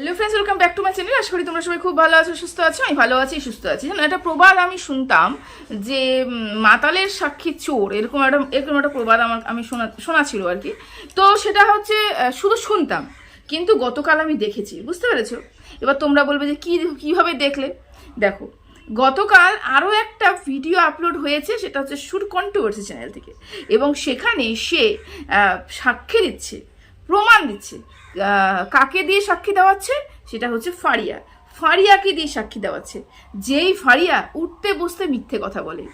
Hello friends welcome back to my channel আশা করি তোমরা সবাই খুব ভালো আছো, সুস্থ আছো, আমি ভালো আছি, সুস্থ আছি। জানো, একটা প্রবাদ আমি শুনতাম যে মাতালের সাক্ষী চোর, এরকম একটা এরকম একটা প্রবাদ আমার আমি শোনা শোনা ছিল আর কি। তো সেটা হচ্ছে শুধু শুনতাম, কিন্তু গতকাল আমি দেখেছি, বুঝতে পেরেছ? এবার তোমরা বলবে যে কী কীভাবে দেখলে? দেখো, গতকাল আরও একটা ভিডিও আপলোড হয়েছে, সেটা হচ্ছে সুর কন্ট্রোভার্সি চ্যানেল থেকে। এবং সেখানে সে সাক্ষী দিচ্ছে, প্রমাণ দিচ্ছে। কাকে দিয়ে সাক্ষী দেওয়াচ্ছে? সেটা হচ্ছে ফারিয়া। ফারিয়াকে দিয়ে সাক্ষী দেওয়াচ্ছে। যেই ফারিয়া উঠতে বসতে মিথ্যে কথা বলে।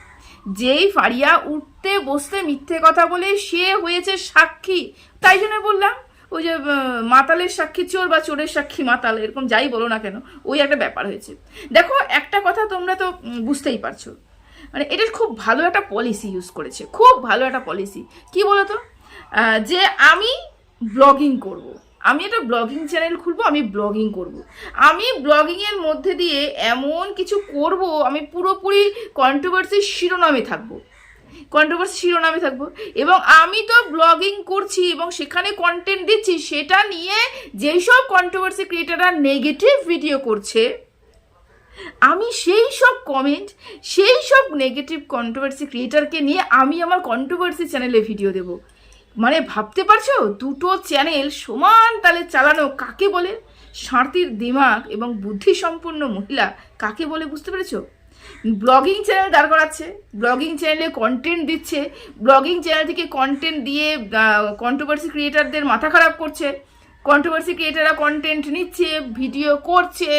যেই ফারিয়া উঠতে বসতে মিথ্যে কথা বলে সে হয়েছে সাক্ষী। তাই জন্য বললাম ওই যে মাতালের সাক্ষী চোর বা চোরের সাক্ষী মাতাল এরকম যাই বলো না কেন ওই একটা ব্যাপার হয়েছে। দেখো একটা কথা তোমরা তো বুঝতেই পারছ। মানে এটা খুব ভালো একটা পলিসি ইউজ করেছে। খুব ভালো একটা পলিসি কি বলতো? আহ, যে আমি ব্লগিং করব। আমি একটা ব্লগিং চ্যানেল খুলবো, আমি ব্লগিং করব। আমি ব্লগিংয়ের মধ্যে দিয়ে এমন কিছু করব, আমি পুরোপুরি কন্ট্রোভার্সির শিরোনামে থাকব। কন্ট্রোভার্সি শিরোনামে থাকব। এবং আমি তো ব্লগিং করছি এবং সেখানে কন্টেন্ট দিচ্ছি, সেটা নিয়ে যেই সব কন্ট্রোভার্সি ক্রিয়েটাররা নেগেটিভ ভিডিও করছে, আমি সেই সব কমেন্ট সেই সব নেগেটিভ কন্ট্রোভার্সি ক্রিয়েটারকে নিয়ে আমি আমার কন্ট্রোভার্সি চ্যানেলে ভিডিও দেব। মানে ভাবতে পারছ? দুটো চ্যানেল সমান তালে চালানো কাকে বলে? শান্তির দিমাগ এবং বুদ্ধিসম্পন্ন মহিলা কাকে বলে বুঝতে পেরেছ? ব্লগিং চ্যানেল দাঁড় করাচ্ছে, ব্লগিং চ্যানেলে কন্টেন্ট দিচ্ছে, ব্লগিং চ্যানেল থেকে কন্টেন্ট দিয়ে কন্ট্রোভার্সি ক্রিয়েটারদের মাথা খারাপ করছে কন্ট্রোভার্সি ক্রিয়েটাররা কন্টেন্ট নিচ্ছে ভিডিও করছে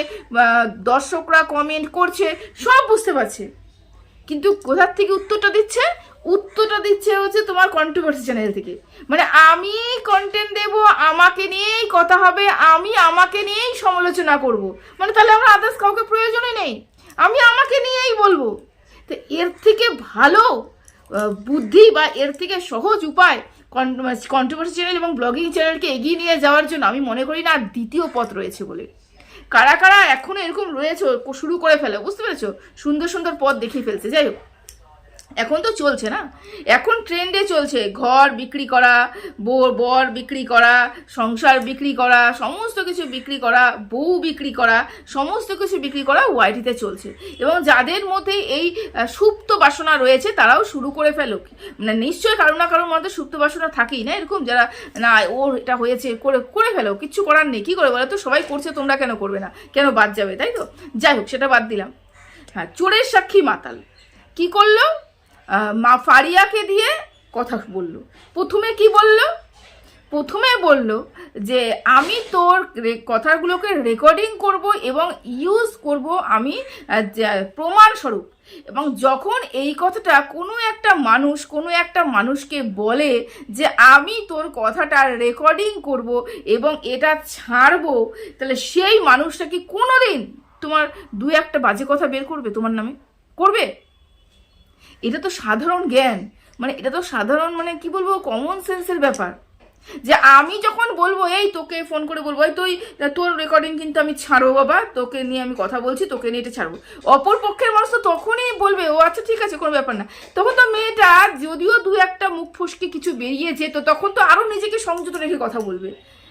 দর্শকরা কমেন্ট করছে, সব বুঝতে পারছে। কিন্তু কোথার থেকে উত্তরটা দিচ্ছে? উত্তরটা দিচ্ছে হচ্ছে তোমার কন্ট্রোভার্সি চ্যানেল থেকে। মানে আমি কন্টেন্ট দেব, আমাকে নিয়েই কথা হবে, আমি আমাকে নিয়েই সমালোচনা করব। মানে তাহলে আমার আদার্স কাউকে প্রয়োজনই নেই। আমি আমাকে নিয়েই বলব। তো এর থেকে ভালো বুদ্ধি বা এর থেকে সহজ উপায় কন্ট্রোভার্সি চ্যানেল এবং ব্লগিং চ্যানেলকে এগিয়ে নিয়ে যাওয়ার জন্য আমি মনে করি না আর দ্বিতীয় পথ রয়েছে বলে। কারা কারা এখনও এরকম রয়েছে, শুরু করে ফেলে, বুঝতে পেরেছ? সুন্দর সুন্দর পথ দেখিয়ে ফেলছে, যাই হোক। এখন তো চলছে না? এখন ট্রেন্ডে চলছে। ঘর বিক্রি করা বর বিক্রি করা, সংসার বিক্রি করা, সমস্ত কিছু বিক্রি করা, বউ বিক্রি করা, সমস্ত কিছু বিক্রি করা ওয়াইটিতে চলছে। এবং যাদের মধ্যে এই সুপ্ত বাসনা রয়েছে, তারাও শুরু করে ফেলো মানে নিশ্চয়ই কারও না কারোর মধ্যে সুপ্ত বাসনা থাকেই না এরকম? যারা, না ওর এটা হয়েছে, করে করে ফেলো, কিচ্ছু করার নেই, কী করে বলো? তো সবাই করছে, তোমরা কেন করবে না? কেন বাদ যাবে? তাই তো? যাই হোক, সেটা বাদ দিলাম। হ্যাঁ চোরের সাক্ষী মাতাল। কি করল? মা ফারিয়াকে দিয়ে কথা বলল। প্রথমে কি বলল? প্রথমে বলল যে, আমি তোর কথাগুলোকে রেকর্ডিং করব এবং ইউজ করব আমি প্রমাণস্বরূপ। এবং যখন এই কথাটা কোনো একটা মানুষ, কোনো একটা মানুষকে বলে যে, আমি তোর কথাটা রেকর্ডিং করব এবং এটা ছাড়বো, তাহলে সেই মানুষটা কি কোনো দিন তোমার দু একটা বাজে কথা বের করবে তোমার নামে? করবে? এটা তো সাধারণ জ্ঞান। মানে এটা তো সাধারণ মানে কি বলব কমন সেন্সের ব্যাপার। যে আমি যখন বলব, এই তোকে ফোন করে বলব, এই তুই, তোর রেকর্ডিং কিন্তু আমি ছাড়বো বাবা, তোকে নিয়ে আমি কথা বলছি, তোকে নিয়ে এটা ছাড়বো। অপর পক্ষের মানুষ তো তখনই বলবে, ও আচ্ছা ঠিক আছে, কোনো ব্যাপার না। তখন তো মেয়েটা যদিও দু একটা মুখ ফসকে কিছু বেরিয়ে যেত, তখন তো আরও নিজেকে সংযত রেখে কথা বলবে।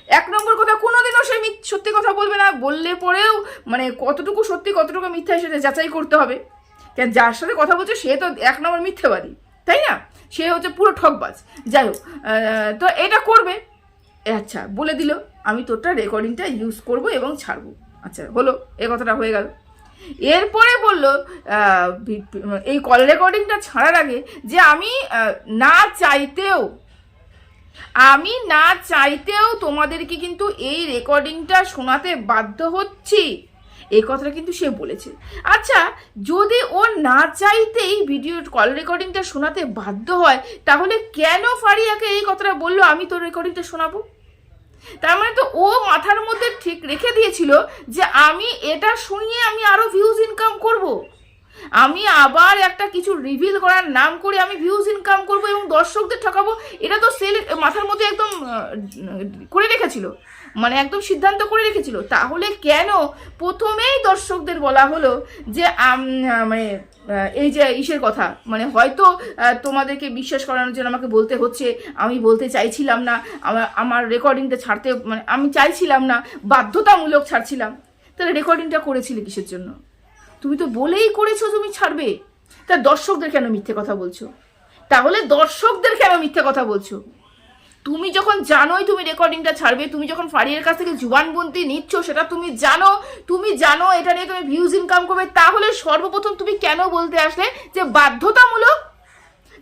এক নম্বর কথা, কোনোদিনও সে সত্যি কথা বলবে না, বললে পরেও মানে কতটুকু সত্যি, কতটুকু মিথ্যা সেটা যাচাই করতে হবে। কেন যার সাথে কথা বলছে, সে তো এক নম্বর মিথ্যেবাদী, তাই না? সে হচ্ছে পুরো ঠকবাজ। যাই হোক তো এটা করবে। আচ্ছা বলে দিল, আমি তোরটা রেকর্ডিংটা ইউজ করব এবং ছাড়বো। আচ্ছা হলো, এ কথাটা হয়ে গেল। এরপরে বলল এই কল রেকর্ডিংটা ছাড়ার আগে যে আমি না চাইতেও, আমি না চাইতেও তোমাদেরকে কিন্তু এই রেকর্ডিংটা শোনাতে বাধ্য হচ্ছি। এই কথাটা কিন্তু সে বলেছে। আচ্ছা যদি ও না চাইতেই ভিডিও কল রেকর্ডিংটা শোনাতে বাধ্য হয়, তাহলে কেন ফারিয়াকে এই কথাটা বলল, আমি তোর রেকর্ডিংটা শোনাবো? তার মানে তো ও মাথার মধ্যে ঠিক রেখে দিয়েছিল যে আমি এটা শুনিয়ে আমি আরও ভিউজ ইনকাম করব। আমি আবার একটা কিছু রিভিল করার নাম করে আমি ভিউজ ইনকাম করব এবং দর্শকদের ঠকাবো, এটা তো সেল মাথার মধ্যে একদম করে রেখেছিল। মানে একদম সিদ্ধান্ত করে রেখেছিল। তাহলে কেন প্রথমেই দর্শকদের বলা হলো যে মানে এই যে ইসের কথা মানে হয়তো তোমাদেরকে বিশ্বাস করানোর জন্য আমাকে বলতে হচ্ছে, আমি বলতে চাইছিলাম না আমার আমার রেকর্ডিংটা ছাড়তে মানে আমি চাইছিলাম না, বাধ্যতামূলক ছাড়ছিলাম। তাহলে রেকর্ডিংটা করেছিলে কিসের জন্য? তুমি তো বলেই করেছ তুমি ছাড়বে। তা দর্শকদের কেন মিথ্যে কথা বলছো? তাহলে দর্শকদের কেন মিথ্যে কথা বলছো? তুমি যখন জানোই তুমি রেকর্ডিংটা ছাড়বে, তুমি যখন ফারিয়ের কাছ থেকে জুবানবন্দি নিচ্ছ, সেটা তুমি জানো তুমি জানো এটা নিয়ে তুমি ভিউজ ইনকাম করবে, তাহলে সর্বপ্রথম তুমি কেন বলতে আসলে যে বাধ্যতামূলক?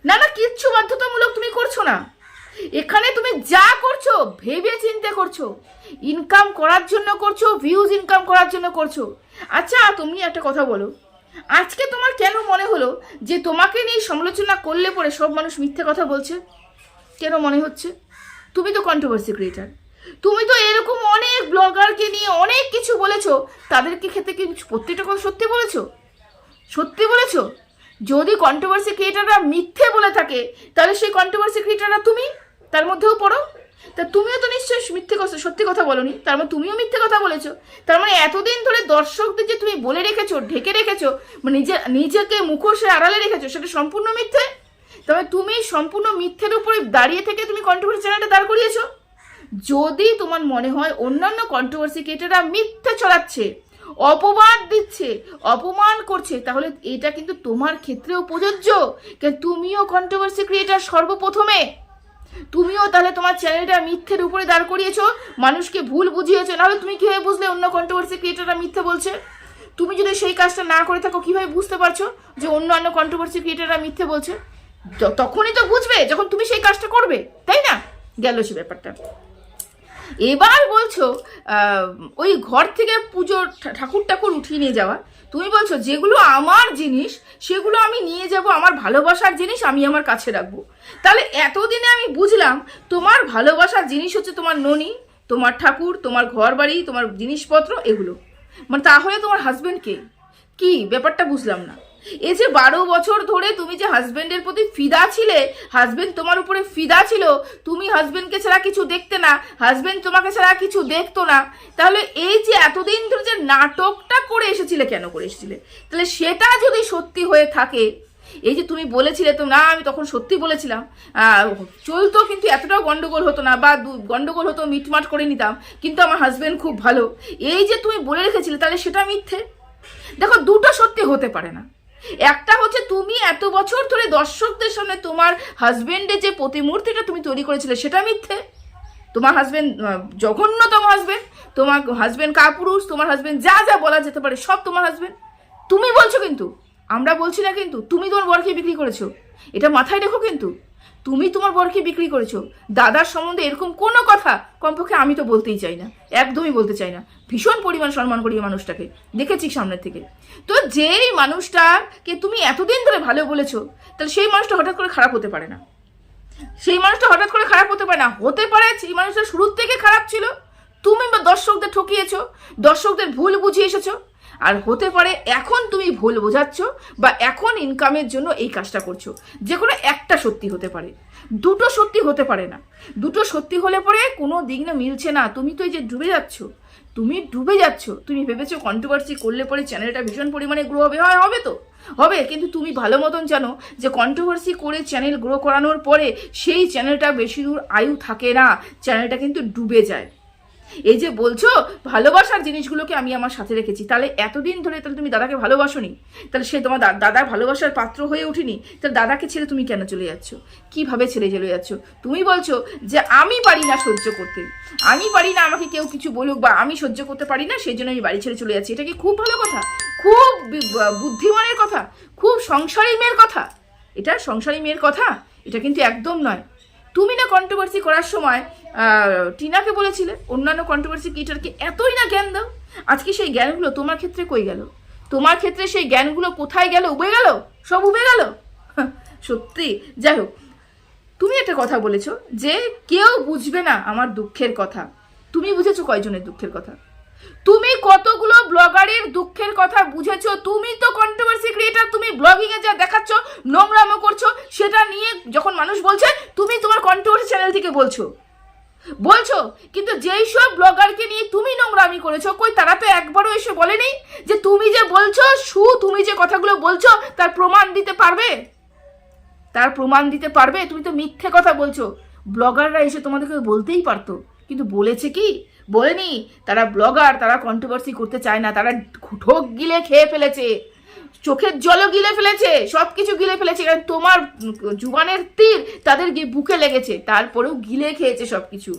না না, কিচ্ছু বাধ্যতামূলক তুমি করছ না। এখানে তুমি যা করছ ভেবে চিন্তে করছ। ইনকাম করার জন্য করছ ভিউজ ইনকাম করার জন্য করছ। আচ্ছা তুমি একটা কথা বলো। আজকে তোমার কেন মনে হলো যে তোমাকে নিয়ে সমালোচনা করলে পরে সব মানুষ মিথ্যে কথা বলছে? কেন মনে হচ্ছে? তুমি তো কন্ট্রোভার্সি ক্রিয়েটার তুমি তো এরকম অনেক ব্লগারকে নিয়ে অনেক কিছু বলেছ, তাদেরকে ক্ষেত্রে কি প্রত্যেকটা কথা সত্যি বলেছ? সত্যি বলেছ? যদি কন্ট্রোভার্সি ক্রিয়েটাররা মিথ্যে বলে থাকে, তাহলে সেই কন্ট্রোভার্সি ক্রিয়েটাররা তুমি? তার মধ্যেও পড়ো। তা তুমিও তো নিশ্চয়ই মিথ্যে কথা, সত্যি কথা বলনি। তার মানে তুমিও মিথ্যে কথা বলেছ। তার মানে এতদিন ধরে দর্শকদের যে তুমি বলে রেখেছো, ঢেকে রেখেছো মানে নিজে, নিজেকে মুখোশের আড়ালে রেখেছো, সেটা সম্পূর্ণ মিথ্যে? তবে তুমি সম্পূর্ণ মিথ্যের উপরে দাঁড়িয়ে থেকে তুমি কন্ট্রোভার্সি চ্যানেলটা দাঁড় করিয়েছো। যদি তোমার মনে হয় অন্যান্য কন্ট্রোভার্সি ক্রিয়েটাররা মিথ্যে ছড়াচ্ছে, অপবাদ দিচ্ছে, অপমান করছে, তাহলে এটা কিন্তু তোমার ক্ষেত্রেও প্রযোজ্য। কেন তুমিও কন্ট্রোভার্সি ক্রিয়েটার সর্বপ্রথমে। তুমিও তাহলে তোমার চ্যানেলটা মিথ্যের উপরে দাঁড় করিয়েছো, মানুষকে ভুল বুঝিয়েছো, নাহলে তুমি কীভাবে বুঝলে অন্য কন্ট্রোভার্সি ক্রিয়েটাররা মিথ্যে বলছে? তুমি যদি সেই কাজটা না করে থাকো, কীভাবে বুঝতে পারছ যে অন্যান্য কন্ট্রোভার্সি ক্রিয়েটাররা মিথ্যে বলছে? তখনই তো বুঝবে যখন তুমি সেই কাজটা করবে, তাই না? গেল সে ব্যাপারটা। এবার বলছো ওই ঘর থেকে পুজোর ঠাকুর ঠাকুর উঠিয়ে নিয়ে যাওয়া। তুমি বলছো, যেগুলো আমার জিনিস, সেগুলো আমি নিয়ে যাব, আমার ভালোবাসার জিনিস আমি আমার কাছে রাখব। তাহলে এতদিনে আমি বুঝলাম, তোমার ভালোবাসার জিনিস হচ্ছে তোমার ননি, তোমার ঠাকুর, তোমার ঘর বাড়ি তোমার জিনিসপত্র, এগুলো। মানে তাহলে তোমার হাজবেন্ড কে? কি? ব্যাপারটা বুঝলাম না। এই যে বারো বছর ধরে তুমি যে হাজবেন্ডের প্রতি ফিদা ছিলে হাজবেন্ড তোমার উপরে ফিদা ছিল, তুমি হাজবেন্ডকে ছাড়া কিছু দেখতে না হাজবেন্ড তোমাকে ছাড়া কিছু দেখতো না। তাহলে এই যে এতদিন ধরে যে নাটকটা করে এসেছিলে, কেন করে এসেছিলে? তাহলে সেটা যদি সত্যি হয়ে থাকে, এই যে তুমি বলেছিলে তো, না, আমি তখন সত্যি বলেছিলাম চলতো কিন্তু এতটাও গন্ডগোল হতো না, বা গন্ডগোল হতো, মিটমাট করে নিতাম, কিন্তু আমার হাজবেন্ড খুব ভালো। এই যে তুমি বলে রেখেছিলে, তাহলে সেটা মিথ্যে? দেখো, দুটো সত্যি হতে পারে না। একটা হচ্ছে তুমি এত বছর ধরে দর্শকদের সামনে তোমার হাজবেন্ডের যে প্রতিমূর্তিটা তুমি তৈরি করেছিলে, সেটা মিথ্যে? তোমার হাজব্যান্ড জঘন্যতম হাজবেন্ড তোমার হাজব্যান্ড কাপুরুষ? তোমার হাজব্যান্ড যা যা বলা যেতে পারে, সব তোমার হাজবেন্ড তুমি বলছো কিন্তু, আমরা বলছি না কিন্তু, তুমি তোমার বরকে বিক্রি করেছ। এটা মাথায় রেখো কিন্তু। তুমি তোমার বরকে বিক্রি করেছ। দাদার সম্বন্ধে এরকম কোনো কথা কমপক্ষে আমি তো বলতেই চাই না। একদমই বলতে চাই না। ভীষণ পরিমাণ সম্মান করি মানুষটাকে। দেখেছি সামনের থেকে। তো যেই মানুষটাকে তুমি এতদিন ধরে ভালো বলেছ, তাহলে সেই মানুষটা হঠাৎ করে খারাপ হতে পারে না। সেই মানুষটা হঠাৎ করে খারাপ হতে পারে না। হতে পারে সেই মানুষটা শুরুর থেকে খারাপ ছিল। তুমি বা দর্শকদের ঠকিয়েছো, দর্শকদের ভুল বুঝিয়ে এসেছ, আর হতে পারে এখন তুমি ভুল বোঝাচ্ছ বা এখন ইনকামের জন্য এই কাজটা করছ। যে কোনো একটা সত্যি হতে পারে। দুটো সত্যি হতে পারে না। দুটো সত্যি হলে পরে কোনো দিক না মিলছে না। তুমি তো এই যে ডুবে যাচ্ছ, তুমি ডুবে যাচ্ছ। তুমি ভেবেছো কন্ট্রোভার্সি করলে পরে চ্যানেলটা ভীষণ পরিমাণে গ্রো হবে। হয়, হবে তো। হবে, কিন্তু তুমি ভালো মতন জানো যে কন্ট্রোভার্সি করে চ্যানেল গ্রো করানোর পরে সেই চ্যানেলটা বেশি দূর আয়ু থাকে না। চ্যানেলটা কিন্তু ডুবে যায়। এই যে বলছো, ভালোবাসার জিনিসগুলোকে আমি আমার সাথে রেখেছি, তাহলে এতদিন ধরে তাহলে তুমি দাদাকে ভালোবাসোনি? তাহলে সে তোমার দাদা ভালোবাসার পাত্র হয়ে ওঠেনি? তাহলে দাদাকে ছেড়ে তুমি কেন চলে যাচ্ছ? কীভাবে ছেড়ে চলে যাচ্ছ? তুমি বলছো যে আমি পারি না সহ্য করতে। আমি পারি না আমাকে কেউ কিছু বলুক বা আমি সহ্য করতে পারি না সেই জন্য আমি বাড়ি ছেড়ে চলে যাচ্ছি। এটা কি খুব ভালো কথা? খুব বুদ্ধিমানের কথা? খুব সংসারী মেয়ের কথা? এটা সংসারী মেয়ের কথা? এটা কিন্তু একদম নয়। তুমি না কন্ট্রোভার্সি করার সময় টিনাকে বলেছিলে, অন্যান্য কন্ট্রোভার্সি ক্রিয়েটারকে এতই না জ্ঞান দাও, আজকে সেই জ্ঞানগুলো তোমার ক্ষেত্রে কই গেল? তোমার ক্ষেত্রে সেই জ্ঞানগুলো কোথায় গেল? উবে গেল? সব উবে গেল? সত্যি। যাই হোক, তুমি একটা কথা বলেছ যে কেউ বুঝবে না আমার দুঃখের কথা। তুমি বুঝেছ কয়জনের দুঃখের কথা? তুমি কতগুলো ব্লগারের দুঃখের কথা বুঝেছ? তুমি তো কন্ট্রোভার্সি ক্রিয়েটার তুমি ব্লগিং এ যা দেখাচ্ছ, নোংরামো করছ, সেটা নিয়ে যখন মানুষ বলছে, তুমি তোমার কন্ট্রোভার্সি চ্যানেল থেকে বলছো। বলছো? কিন্তু যেই সব ব্লগারকে নিয়ে তুমি নোংরামি করেছ, কই তারা তো একবারও এসে বলেনি যে তুমি যে বলছো, সু, তুমি যে কথাগুলো বলছো, তার প্রমাণ দিতে পারবে? তার প্রমাণ দিতে পারবে? তুমি তো মিথ্যে কথা বলছো। ব্লগাররা এসে তোমাদেরকে বলতেই পারতো। কিন্তু বলেছে কি? বলেনি। তারা ব্লগার, তারা কন্ট্রোভার্সি করতে চায় না। তারা ঠোক গিলে খেয়ে ফেলেছে। চোখের জলও গিলে ফেলেছে সব কিছু গিলে ফেলেছে। কারণ তোমার জুবানের তীর তাদের বুকে লেগেছে, তারপরেও গিলে খেয়েছে সব কিছু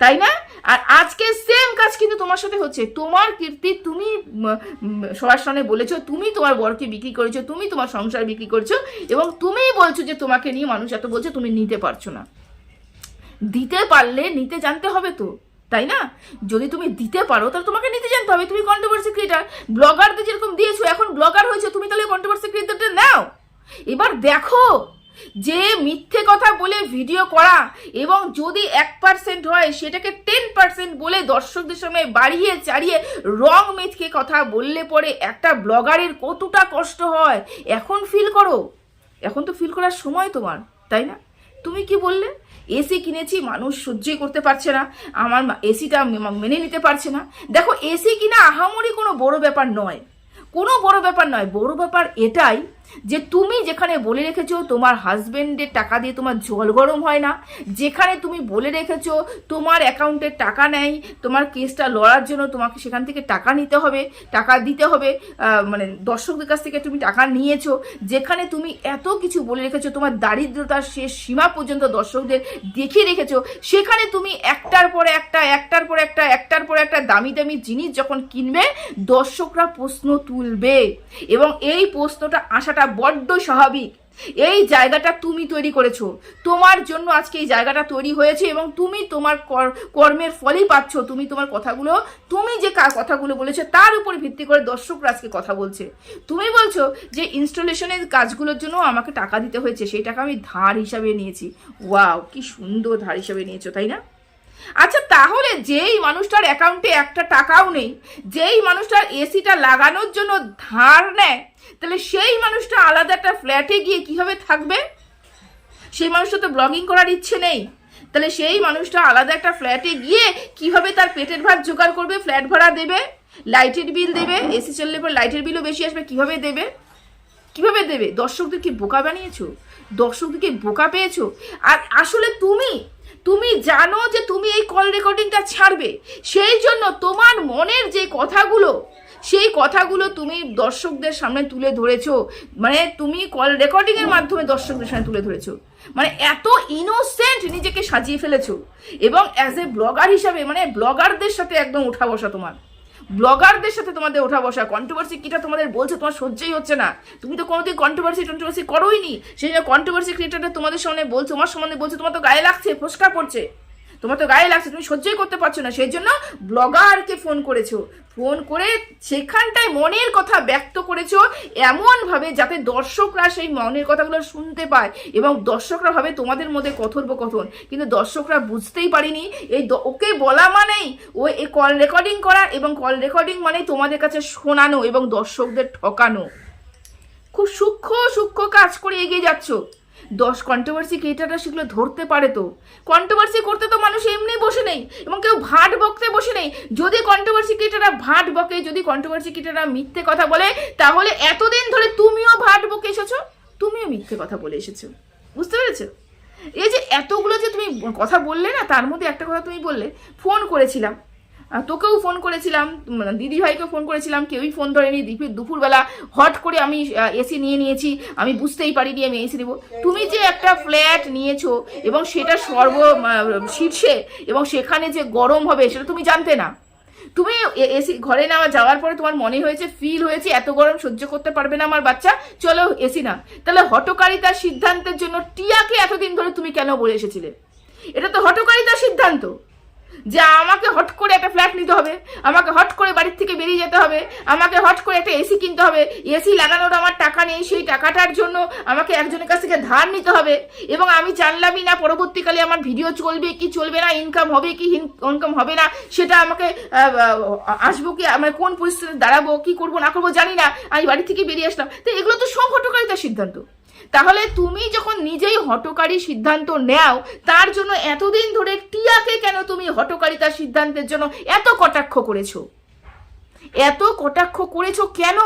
তাই না? আর আজকে সেম কাজ কিন্তু তোমার সাথে হচ্ছে। তোমার কীর্তি তুমি সবার সামনে বলেছ, তুমি তোমার বরকে বিক্রি করেছ, তুমি তোমার সংসার বিক্রি করছ, এবং তুমিই বলছো যে তোমাকে নিয়ে মানুষ এত বলছে, তুমি নিতে পারছ না। দিতে পারলে, নিতে জানতে হবে তো। তাই না? যদি তুমি দিতে পারো, তাহলে তোমাকে নিতে জানতে হবে। তুমি কন্ট্রোভার্সি ক্রিয়েটার ব্লগারদের যেরকম দিয়েছ, এখন ব্লগার হয়েছে, তুমি তাহলে কন্ট্রোভার্সি ক্রিয়েটারদের নাও। এবার দেখো, যে মিথ্যে কথা বলে ভিডিও করা এবং যদি এক পার্সেন্ট হয়, সেটাকে টেন পার্সেন্ট বলে দর্শকদের সামনে বাড়িয়ে চাড়িয়ে রং মিথ্যে কথা বললে পরে একটা ব্লগারের কতটা কষ্ট হয়। এখন ফিল করো। এখন তো ফিল করার সময় তোমার, তাই না? তুমি কি বললে? এসি কিনেছি, মানুষ সহ্যই করতে পারছে না। আমার এসিটা মেনে নিতে পারছে না। দেখো এসি কিনা আহামরি কোনো বড় ব্যাপার নয়। কোনো বড় ব্যাপার নয়। বড় ব্যাপার এটাই যে তুমি যেখানে বলে রেখেছো তোমার হাজবেন্ডের টাকা দিয়ে তোমার জল গরম হয় না, যেখানে তুমি বলে রেখেছো তোমার অ্যাকাউন্টে টাকা নেই, তোমার কেসটা লড়ার জন্য তোমাকে সেখান থেকে টাকা নিতে হবে, টাকা দিতে হবে মানে দর্শকদের কাছ থেকে তুমি টাকা নিয়েছো, যেখানে তুমি এত কিছু বলে রেখেছো, তোমার দারিদ্রতার শেষ সীমা পর্যন্ত দর্শকদের দেখিয়ে রেখেছো, সেখানে তুমি একটার পর একটা, একটার পর একটা, একটার পর একটা দামি দামি জিনিস যখন কিনবে, দর্শকরা প্রশ্ন তুলবে এবং এই প্রশ্নটা আসাটা বড্ড স্বাভাবিক। এই জায়গাটা তুমি তৈরি করেছ। তোমার জন্য আজকে এই জায়গাটা তৈরি হয়েছে এবং তুমি তোমার কর- কর্মের ফলই পাচ্ছ। তুমি তোমার কথাগুলো, তুমি যে কথাগুলো বলেছ তার উপর ভিত্তি করে দর্শকরা আজকে কথা বলছে। তুমি বলছো যে ইনস্টলেশনের কাজগুলোর জন্য আমাকে টাকা দিতে হয়েছে। সেই টাকা আমি ধার হিসাবে নিয়েছি। ওয়াও, কি সুন্দর ধার হিসাবে নিয়েছো, তাই না? আচ্ছা তাহলে যেই মানুষটার অ্যাকাউন্টে একটা টাকাও নেই, যেই মানুষটার এসিটা লাগানোর জন্য ধার নেয়, তাহলে সেই মানুষটা আলাদা একটা ফ্ল্যাটে গিয়ে কীভাবে থাকবে? সেই মানুষটা তো ব্লগিং করার ইচ্ছে নেই। তাহলে সেই মানুষটা আলাদা একটা ফ্ল্যাটে গিয়ে কীভাবে তার পেটের ভাত জোগাড় করবে? ফ্ল্যাট ভাড়া দেবে? লাইটের বিল দেবে? এসি চললে পর লাইটের বিলও বেশি আসবে, কীভাবে দেবে? কীভাবে দেবে? দর্শকদের কি বোকা বানিয়েছো? দর্শকদেরকে বোকা পেয়েছ? আর আসলে তুমি তুমি জানো যে তুমি এই কল রেকর্ডিংটা ছাড়বে। সেই জন্য তোমার মনের যে কথাগুলো, সেই কথাগুলো তুমি দর্শকদের সামনে তুলে ধরেছ। মানে তুমি কল রেকর্ডিংয়ের মাধ্যমে দর্শকদের সামনে তুলে ধরেছ। মানে এত ইনোসেন্ট নিজেকে সাজিয়ে ফেলেছ। এবং অ্যাজ এ ব্লগার হিসাবে মানে ব্লগারদের সাথে একদম উঠা বসা তোমার। ব্লগারদের সাথে তোমাদের ওঠা বসা কন্ট্রোভার্সি কিটা তোমাদের বলছে, তোমার সহ্যই হচ্ছে না। তুমি তো কোনোদিন কন্ট্রোভার্সি টন্ট্রোভার্সি করোই নি সেই জন্য কন্ট্রোভার্সি ক্রিয়েটারটা তোমাদের সামনে বলছে, তোমার সম্বন্ধে বলছে, তোমার তো গায়ে লাগছে, ফোসকা পড়ছে তোমার তো গায়ে লাগছে, তুমি সহ্যই করতে পারছ না। সেই জন্য ব্লগারকে ফোন করেছ। ফোন করে সেখানটায় মনের কথা ব্যক্ত করেছ এমনভাবে যাতে দর্শকরা সেই মনের কথাগুলো শুনতে পায় এবং দর্শকরা ভাবে তোমাদের মধ্যে কথোপকথন। কিন্তু দর্শকরা বুঝতেই পারিনি, এই ওকে বলা মানেই ও এই কল রেকর্ডিং করা এবং কল রেকর্ডিং মানেই তোমাদের কাছে শোনানো এবং দর্শকদের ঠকানো। খুব সূক্ষ্ম সূক্ষ্ম কাজ করে এগিয়ে যাচ্ছ। দশ কন্ট্রোভার্সি ক্রিয়েটাররা সেগুলো ধরতে পারে তো। কন্ট্রোভার্সি করতে তো মানুষ এমনি বসে নেই এবং কেউ ভাট বকতে বসে নেই। যদি কন্ট্রোভার্সি ক্রিয়েটাররা ভাট বকে, যদি কন্ট্রোভার্সি ক্রিয়েটাররা মিথ্যে কথা বলে, তাহলে এতদিন ধরে তুমিও ভাট বকে এসেছ? তুমিও মিথ্যে কথা বলে এসেছ। বুঝতে পেরেছ? এই যে এতগুলো যে তুমি কথা বললে না, তার মধ্যে একটা কথা তুমি বললে, ফোন করেছিলাম। তোকেও ফোন করেছিলাম দিদি ভাইকে ফোন করেছিলাম, কেউই ফোন ধরেনি, দুপুর দুপুরবেলা হট করে আমি এসি নিয়ে নিয়েছি, আমি বুঝতেই পারিনি আমি এসি নেব। তুমি যে একটা ফ্ল্যাট নিয়েছো এবং সেটা সর্ব শীর্ষে এবং সেখানে যে গরম হবে সেটা তুমি জানতে না। তুমি এসি ঘরে নেওয়া যাওয়ার পরে তোমার মনে হয়েছে ফিল হয়েছে, এত গরম সহ্য করতে পারবে না আমার বাচ্চা? চলো এসি না। তাহলে হটকারিতার সিদ্ধান্তের জন্য টিয়াকে এতদিন ধরে তুমি কেন বলে এসেছিলে? এটা তো হটকারিতার সিদ্ধান্ত। যে আমাকে হট করে একটা ফ্ল্যাট নিতে হবে, আমাকে হট করে বাড়ির থেকে বেরিয়ে যেতে হবে, আমাকে হট করে একটা এসি কিনতে হবে এসি লাগানোর আমার টাকা নেই, সেই টাকাটার জন্য আমাকে একজনের কাছ থেকে ধার নিতে হবে এবং আমি জানলামই না পরবর্তীকালে আমার ভিডিও চলবে কি চলবে না ইনকাম হবে কি ইনকাম হবে না, সেটা আমাকে আসব কি আমার কোন পরিস্থিতিতে দাঁড়াবো, কি করব, না করব জানি না, আমি বাড়ি থেকে বেরিয়ে আসলাম। তো এগুলো তো সব হটকারিতার সিদ্ধান্ত। তাহলে তুমি যখন নিজেই হটকারী সিদ্ধান্ত নেও, তার জন্য এতদিন ধরে টিয়াকে কেন তুমি হটকারিতার সিদ্ধান্তের জন্য এত কটাক্ষ করেছ? এত কটাক্ষ করেছ কেন?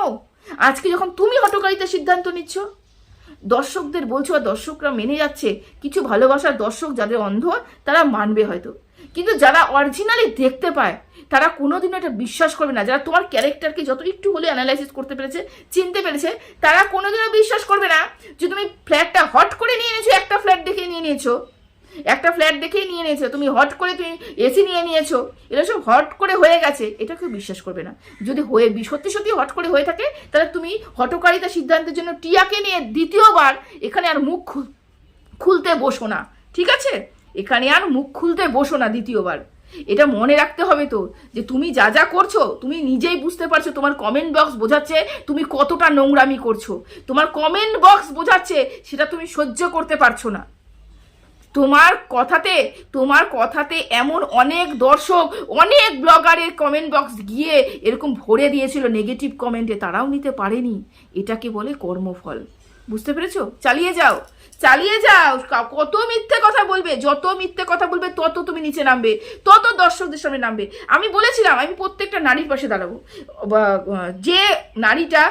আজকে যখন তুমি হটকারিতার সিদ্ধান্ত নিচ্ছ, দর্শকদের বলছো আর দর্শকরা মেনে যাচ্ছে, কিছু ভালোবাসার দর্শক যাদের অন্ধ, তারা মানবে হয়তো। কিন্তু যারা অরিজিনালি দেখতে পায়, তারা কোনোদিনও এটা বিশ্বাস করবে না। যারা তোমার ক্যারেক্টারকে যত একটু হলে অ্যানালাইসিস করতে পেরেছে, চিনতে পেরেছে, তারা কোনোদিনও বিশ্বাস করবে না যে তুমি ফ্ল্যাটটা হট করে নিয়ে নিয়েছো একটা ফ্ল্যাট দেখে নিয়ে নিয়েছো। একটা ফ্ল্যাট দেখেই নিয়ে নিয়েছো, তুমি হট করে তুমি এসি নিয়ে নিয়েছো। এটা সব হট করে হয়ে গেছে, এটা কেউ বিশ্বাস করবে না। যদি হয়ে, সত্যি সত্যি হট করে হয়ে থাকে, তাহলে তুমি হটকারিতা সিদ্ধান্তের জন্য টিয়াকে নিয়ে দ্বিতীয়বার এখানে আর মুখ খুলতে বসো না। ঠিক আছে? এখানে আর মুখ খুলতে বসো না দ্বিতীয়বার। এটা মনে রাখতে হবে তো, যে তুমি যা যা করছ, তুমি নিজেই বুঝতে পারছ তোমার কমেন্ট বক্স বোঝাচ্ছে তুমি কতটা নোংরামি করছ। তোমার কমেন্ট বক্স বোঝাচ্ছে সেটা তুমি সহ্য করতে পারছ না। তোমার কথাতে তোমার কথাতে এমন অনেক দর্শক, অনেক ব্লগারের কমেন্ট বক্স গিয়ে এরকম ভরে দিয়েছিল নেগেটিভ কমেন্টে তারাও নিতে পারেনি। এটাকে বলে কর্মফল। বুঝতে পেরেছ? চালিয়ে যাও। চালিয়ে যাও। কত মিথ্যে কথা বলবে? যত মিথ্যে কথা বলবে, তত তুমি নিচে নামবে। তত দর্শকদের সামনে নামবে। আমি বলেছিলাম, আমি প্রত্যেকটা নারীর পাশে দাঁড়াবো। যে নারীটা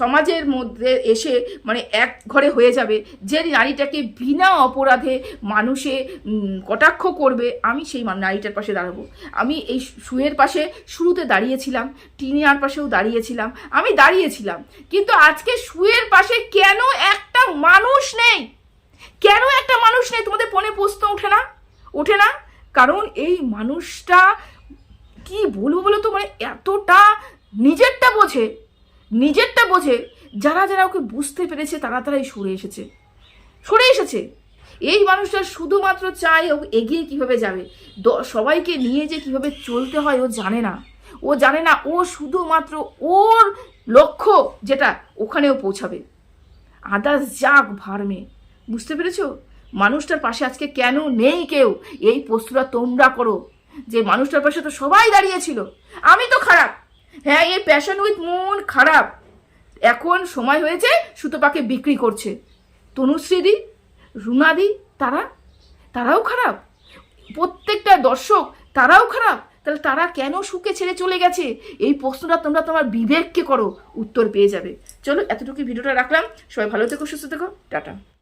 সমাজের মধ্যে এসে মানে এক ঘরে হয়ে যাবে, যে নারীটাকে বিনা অপরাধে মানুষে কটাক্ষ করবে, আমি সেই নারীটার পাশে দাঁড়াবো। আমি এই শুয়ের পাশে শুরুতে দাঁড়িয়েছিলাম, টিনিয়ার পাশেও দাঁড়িয়েছিলাম, আমি দাঁড়িয়েছিলাম। কিন্তু আজকে শুয়ের পাশে কেন একটা মানুষ নেই? কেন একটা মানুষ নেই তোমাদের মনে প্রশ্ন ওঠে না? ওঠে না? কারণ এই মানুষটা কি বলব বলো তো? মানে এতটা নিজেরটা বোঝে নিজেরটা বোঝে। যারা যারা ওকে বুঝতে পেরেছে, তারা তারাই সরে এসেছে। সরে এসেছে। এই মানুষটা শুধুমাত্র চায় ও এগিয়ে কীভাবে যাবে। সবাইকে নিয়ে যে কীভাবে চলতে হয়, ও জানে না। ও জানে না, ও শুধুমাত্র ওর লক্ষ্য যেটা, ওখানেও পৌঁছাবে। আদার্স যাক ভারমে বুঝতে পেরেছ? মানুষটার পাশে আজকে কেন নেই কেউ? এই প্রশ্নটা তোমরা করো। যে মানুষটার পাশে তো সবাই দাঁড়িয়েছিল আমি তো খারাপ। হ্যাঁ এই প্যাশন উইথ মন খারাপ। এখন সময় হয়েছে সুতোপাকে বিক্রি করছে। তনুশ্রীদি রুনাদি তারা, তারাও খারাপ। প্রত্যেকটা দর্শক তারাও খারাপ। তাহলে তারা কেন সুখে ছেড়ে চলে গেছে? এই প্রশ্নটা তোমরা তোমার বিবেককে করো। উত্তর পেয়ে যাবে। চলো এতটুকু ভিডিওটা রাখলাম। সবাই ভালো থেকো, সুস্থ থেকো। টাটা।